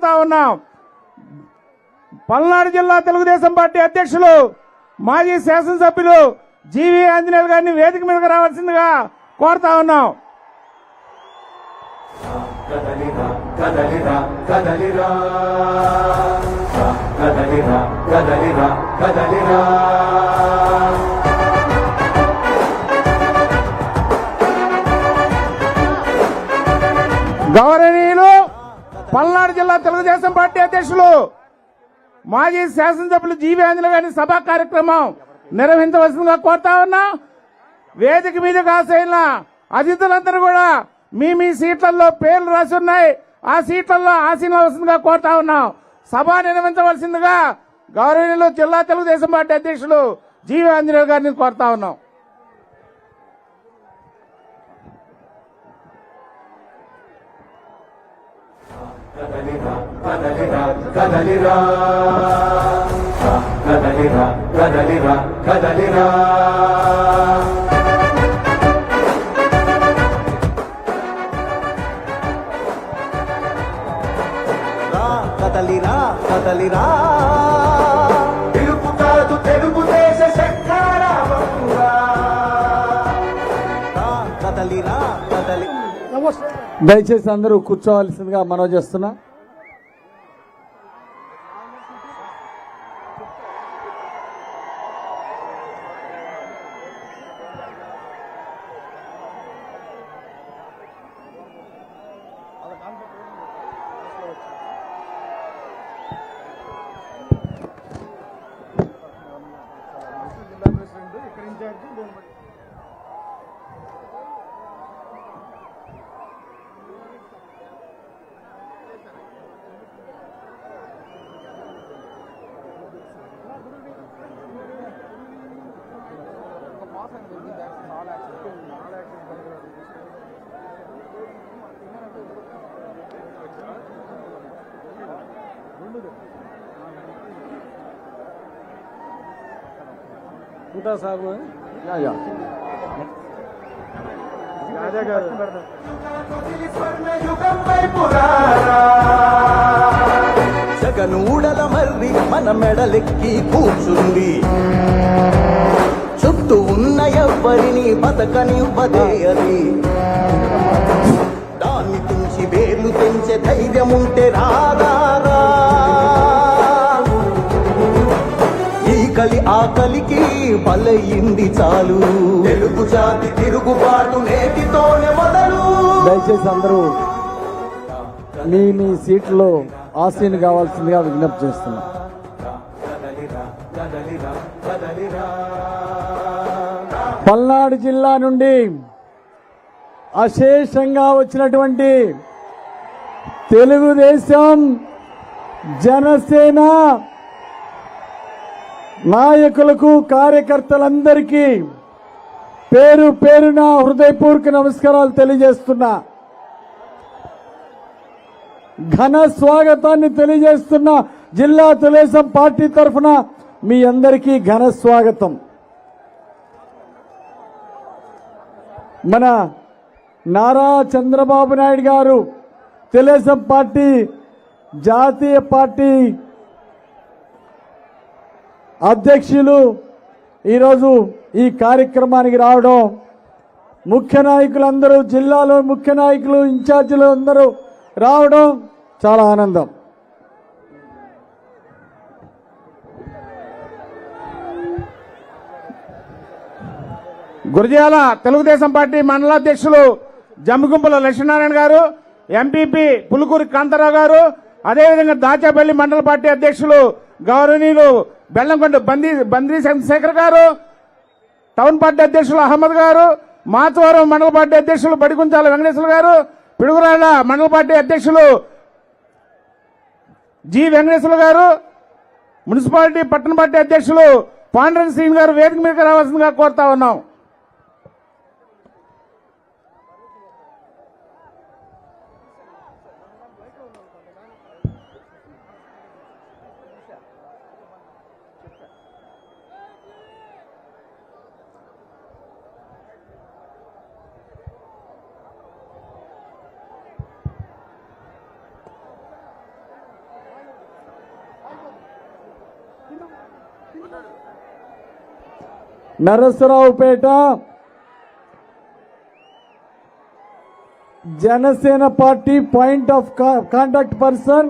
కోరుతా ఉన్నాం. పల్నాడు జిల్లా తెలుగుదేశం పార్టీ అధ్యక్షులు మాజీ శాసనసభ్యులు జీవి ఆంజనేయులు గారిని వేదిక మీదకి రావాల్సిందిగా కోరుతా ఉన్నాం. గౌరవనీయులు పల్నాడు జిల్లా తెలుగుదేశం పార్టీ అధ్యక్షులు మాజీ శాసనసభ్యులు జీవి ఆంజనేయ గారిని సభా కార్యక్రమం నిర్వహించవలసిందిగా కోరుతా ఉన్నాం వేదిక మీద కాసైన అతిథులందరూ కూడా మీ మీ సీట్లలో పేర్లు రాసి ఉన్నాయి. ఆ సీట్లలో ఆసీనవలసిందిగా కోరుతా ఉన్నాం సభ నిర్వహించవలసిందిగా గౌరవనీయులు జిల్లా తెలుగుదేశం పార్టీ అధ్యక్షులు జీవి ఆంజనేయులు గారిని కోరుతా ఉన్నాం. కదలిరా కదలిరా. కదలిరా కదలిరా కదలిరా కదలిరా. రా కదలిరా కదలిరా. తెలుగు కాదు తెలుగుదేశ శంకరాభంగా రా కదలిరా కదలి దయచేసి అందరూ కూర్చోవలసిందిగా మనవి చేస్తున్నా. ఉంటా వైపు రారా జగనూడల మర్రి మన మెడలెక్కి కూర్చుంది. చుట్టూ ఉన్న ఎవ్వరిని బతకనివ్వదే అది. దాన్ని తుంచి వేలు పెంచే ధైర్యం ఉంటే రాదారా ఈ కలి ఆకలికి బలయింది చాలు. తెలుగు జాతి తిరుగుబాటు నేటితోనే మొదలు. దయచేసి అందరూ మీ మీ సీట్లో ఆసీన్ కావాల్సిందిగా విజ్ఞప్తి చేస్తున్నా. పల్నాడు జిల్లా నుండి అశేషంగా వచ్చినటువంటి తెలుగుదేశం జనసేన నాయకులకు కార్యకర్తలందరికీ పేరు పేరున హృదయపూర్వక నమస్కారాలు తెలియజేస్తున్నా. ఘన స్వాగతాన్ని తెలియజేస్తున్న జిల్లా తెలుగుదేశం పార్టీ తరఫున మీ అందరికీ ఘన స్వాగతం. మన నారా చంద్రబాబు నాయుడు గారు తెలుగుదేశం పార్టీ జాతీయ పార్టీ అధ్యక్షులు ఈరోజు ఈ కార్యక్రమానికి రావడం ముఖ్య నాయకులందరూ జిల్లాలో ముఖ్య నాయకులు ఇన్ఛార్జీలు అందరూ రావడం చాలా ఆనందం. గురజాల తెలుగుదేశం పార్టీ మండలాధ్యక్షులు జమ్మిగుంపల లక్ష్మీనారాయణ గారు ఎంపీపీ పులుకూరి కాంతారావు గారు అదేవిధంగా దాచాపల్లి మండల పార్టీ అధ్యక్షులు గౌరవనీయులు బెల్లంకొండ బందీ బంద్రీ చంద్రశేఖర్ గారు టౌన్ పార్టీ అధ్యక్షులు అహ్మద్ గారు మాచవరం మండల పార్టీ అధ్యక్షులు బడిగుంచాల వెంకటేశ్వర గారు పిడుగురాళ్ళ మండల పార్టీ అధ్యక్షులు జి వెంకటేశ్వర గారు మున్సిపాలిటీ పట్టణ పార్టీ అధ్యక్షులు పాండ్రన్ శ్రీని గారు వేదిక మీదకి రావాల్సిందిగా కోరుతా ఉన్నాం. Narasaraopet Janasena party point of contact person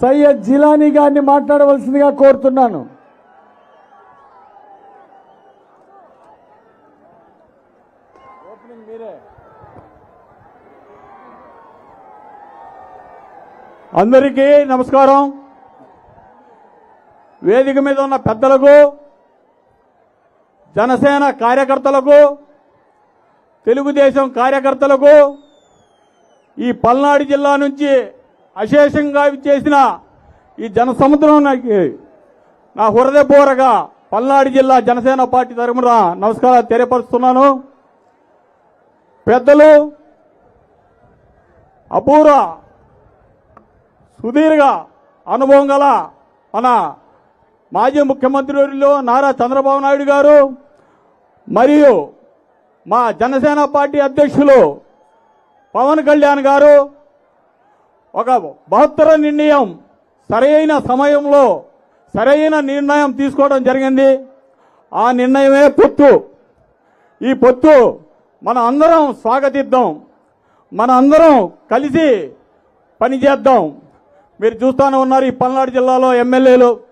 Syed Jilani గారిని మాట్లాడవలసిందిగా కోరుతున్నాను. అందరికీ నమస్కారం. వేదిక మీద ఉన్న పెద్దలకు జనసేన కార్యకర్తలకు తెలుగుదేశం కార్యకర్తలకు ఈ పల్నాడు జిల్లా నుంచి అశేషంగా చేసిన ఈ జనసముద్రం నా హృదయపూర్వక పల్నాడు జిల్లా జనసేన పార్టీ తరఫున నమస్కారాలు తెలియపరుస్తున్నాను. పెద్దలు అపూర్వ సుదీర్ఘ అనుభవం గల మన మాజీ ముఖ్యమంత్రిలో నారా చంద్రబాబు నాయుడు గారు మరియు మా జనసేన పార్టీ అధ్యక్షులు పవన్ కళ్యాణ్ గారు ఒక బహుత్తర నిర్ణయం సరైన సమయంలో సరైన నిర్ణయం తీసుకోవడం జరిగింది. ఆ నిర్ణయమే పొత్తు. ఈ పొత్తు మన అందరం స్వాగతిద్దాం. మన అందరం కలిసి పనిచేద్దాం. మీరు చూస్తూనే ఉన్నారు ఈ పల్నాడు జిల్లాలో ఎమ్మెల్యేలు.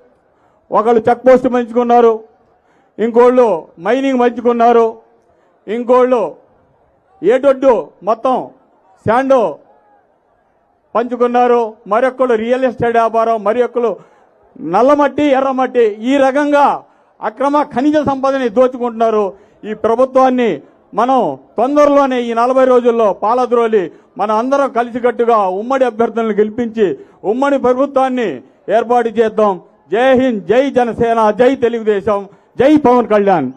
ఒకళ్ళు చెక్ పోస్ట్ పంచుకున్నారు ఇంకోళ్ళు మైనింగ్ పంచుకున్నారు ఇంకోళ్ళు ఏటొడ్డు మొత్తం శాండు పంచుకున్నారు మరొకళ్ళు రియల్ ఎస్టేట్ వ్యాపారం మరొకళ్ళు నల్లమట్టి ఎర్రమట్టి ఈ రకంగా అక్రమ ఖనిజ సంపదని దోచుకుంటున్నారు. ఈ ప్రభుత్వాన్ని మనం తొందరలోనే ఈ నలభై రోజుల్లో పాలద్రోలి మన అందరం కలిసికట్టుగా ఉమ్మడి అభ్యర్థులను గెలిపించి ఉమ్మడి ప్రభుత్వాన్ని ఏర్పాటు చేద్దాం. జై హింద్ జై జనసేన జై తెలుగుదేశం జై పవన్ కళ్యాణ్.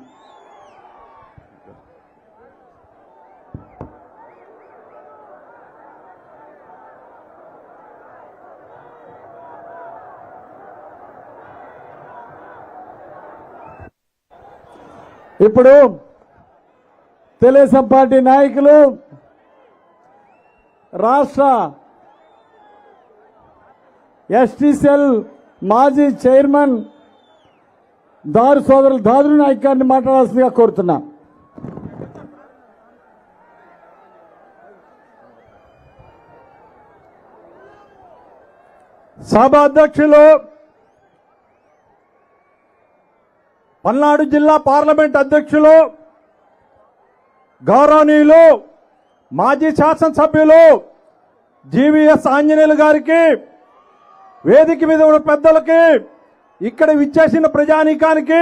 ఇప్పుడు తెలుగుదేశం పార్టీ నాయకులు రాష్ట్ర ఎస్టీసెల్ మాజీ చైర్మన్ దారు సోదరులు దాదురు నాయక్ గారిని మాట్లాడాల్సిందిగా కోరుతున్నా. సభ అధ్యక్షులు పల్నాడు జిల్లా పార్లమెంట్ అధ్యక్షులు గౌరవనీయులు మాజీ శాసనసభ్యులు జీవీఎస్ ఆంజనేయులు గారికి వేదిక మీద ఉన్న పెద్దలకి ఇక్కడ విచ్చేసిన ప్రజానీకానికి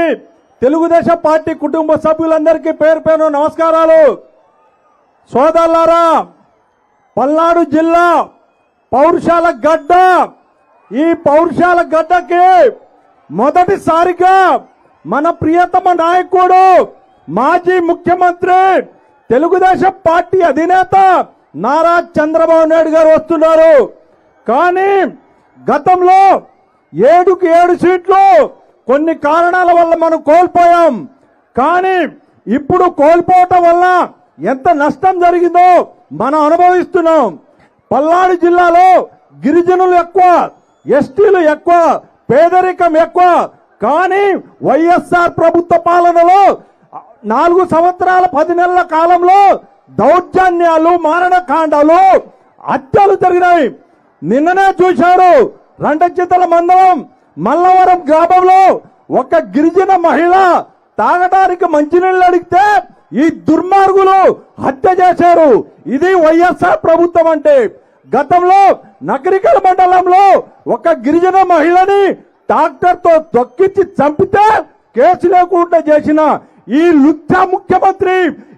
తెలుగుదేశం పార్టీ కుటుంబ సభ్యులందరికీ పేరు పేరు నమస్కారాలు. సోదరులారా పల్నాడు జిల్లా పౌరుషాల గడ్డ ఈ పౌరుషాల గడ్డకి మొదటిసారిగా మన ప్రియతమ నాయకుడు మాజీ ముఖ్యమంత్రి తెలుగుదేశం పార్టీ అధినేత నారా చంద్రబాబు నాయుడు గారు వస్తున్నారు. కానీ గతంలో ఏడుకి ఏడు సీట్లు కొన్ని కారణాల వల్ల మనం కోల్పోయాం. కానీ ఇప్పుడు కోల్పోవటం వల్ల ఎంత నష్టం జరిగిందో మనం అనుభవిస్తున్నాం. పల్నాడు జిల్లాలో గిరిజనులు ఎక్కువ ఎస్టీలు ఎక్కువ పేదరికం ఎక్కువ. కానీ వైఎస్ఆర్ ప్రభుత్వ పాలనలో నాలుగు సంవత్సరాల పది నెలల కాలంలో దౌర్జన్యాలు మారణకాండాలు హత్యలు జరిగినాయి. నిన్ననే చూశారు రెండచితల మండలం మల్లవరం గ్రామంలో ఒక గిరిజన మహిళ తాగడానికి మంచినీళ్ళు అడిగితే ఈ దుర్మార్గులు హత్య చేశారు. ఇది వైఎస్ఆర్ ప్రభుత్వం అంటే. గతంలో నగరికల మండలంలో ఒక గిరిజన మహిళని డాక్టర్తో తొక్కించి చంపితే కేసు లేకుండా చేసిన ఈ లుచ్చ ముఖ్యమంత్రి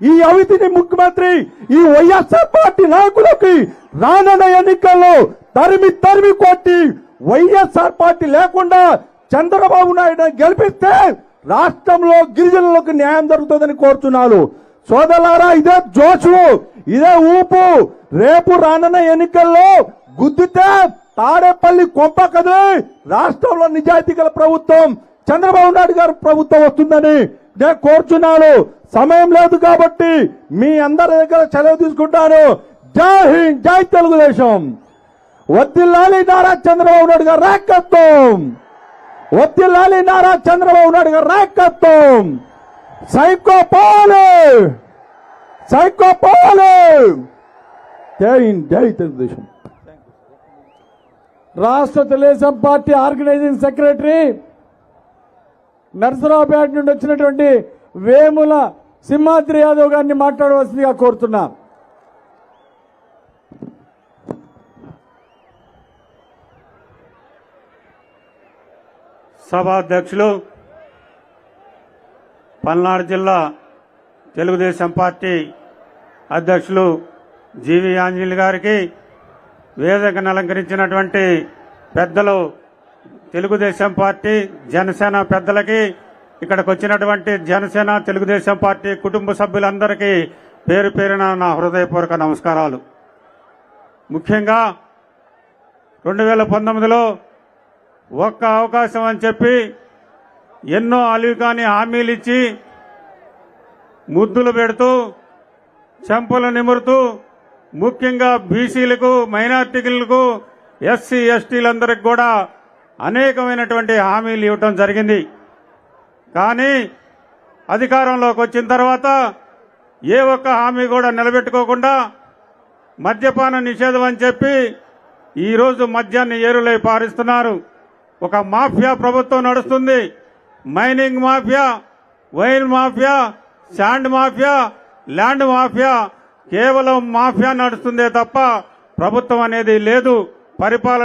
ఈ అవితిని ముఖ్యమంత్రి ఈ వైఎస్ఆర్ పార్టీ నాయకులకి రానున్న ఎన్నికల్లో తరిమి తరిమి కొట్టి వైఎస్ఆర్ పార్టీ లేకుండా చంద్రబాబు నాయుడు గెలిపిస్తే రాష్ట్రంలో గిరిజనులకు న్యాయం జరుగుతుందని కోరుతున్నాను సోదరులారా ఇదే జోషు ఇదే ఊపు. రేపు రానున్న ఎన్నికల్లో గుద్దితే తాడేపల్లి కొంప కదే రాష్ట్రంలో నిజాయితీ గల ప్రభుత్వం చంద్రబాబు నాయుడు గారు ప్రభుత్వం వస్తుందని నేను కోరుచున్నాను. సమయం లేదు కాబట్టి మీ అందరి దగ్గర సెలవు తీసుకుంటాను. జై హింద్ జై తెలుగుదేశం. వద్దిల్లాలి నారా చంద్రబాబు నాయుడు గారు రాకత్వం వద్దిల్లాలి నారా చంద్రబాబు నాయుడు గారు రాకత్వం సైకో పోవాలి. సైకో పోవాలి. జై హింద్, జై తెలుగుదేశం. రాష్ట్ర Telugudesam party organising secretary Narsaraopet నుండి వచ్చినటువంటి వేముల సింహాద్రి యాదవ్ గారిని మాట్లాడవలసిందిగా కోరుతున్నా. సభాధ్యక్షులు పల్నాడు జిల్లా తెలుగుదేశం పార్టీ అధ్యక్షులు జీవి ఆంజనేయులు గారికి వేదికను అలంకరించినటువంటి పెద్దలు తెలుగుదేశం పార్టీ జనసేన పెద్దలకి ఇక్కడికి వచ్చినటువంటి జనసేన తెలుగుదేశం పార్టీ కుటుంబ సభ్యులందరికీ పేరు పేరున నా హృదయపూర్వక నమస్కారాలు. ముఖ్యంగా రెండు వేల పంతొమ్మిదిలో ఒక్క అవకాశం అని చెప్పి ఎన్నో అలివి కాని హామీలు ఇచ్చి ముద్దులు పెడుతూ చెంపలు నిమురుతూ ముఖ్యంగా బీసీలకు మైనార్టీలకు ఎస్సీ ఎస్టీలందరికి కూడా అనేకమైనటువంటి హామీలు ఇవ్వటం జరిగింది. కానీ అధికారంలోకి వచ్చిన తర్వాత ఏ ఒక్క హామీ కూడా నిలబెట్టుకోకుండా మద్యపాన నిషేధం అని చెప్పి ఈరోజు మద్యాన్ని ఏరులై పారిస్తున్నారు. ఒక మాఫియా ప్రభుత్వం నడుస్తుంది. Mining mafia wine mafia sand mafia land mafia కేవలం మాఫియా నడుస్తుందే తప్ప ప్రభుత్వం అనేది లేదు. పరిపాలన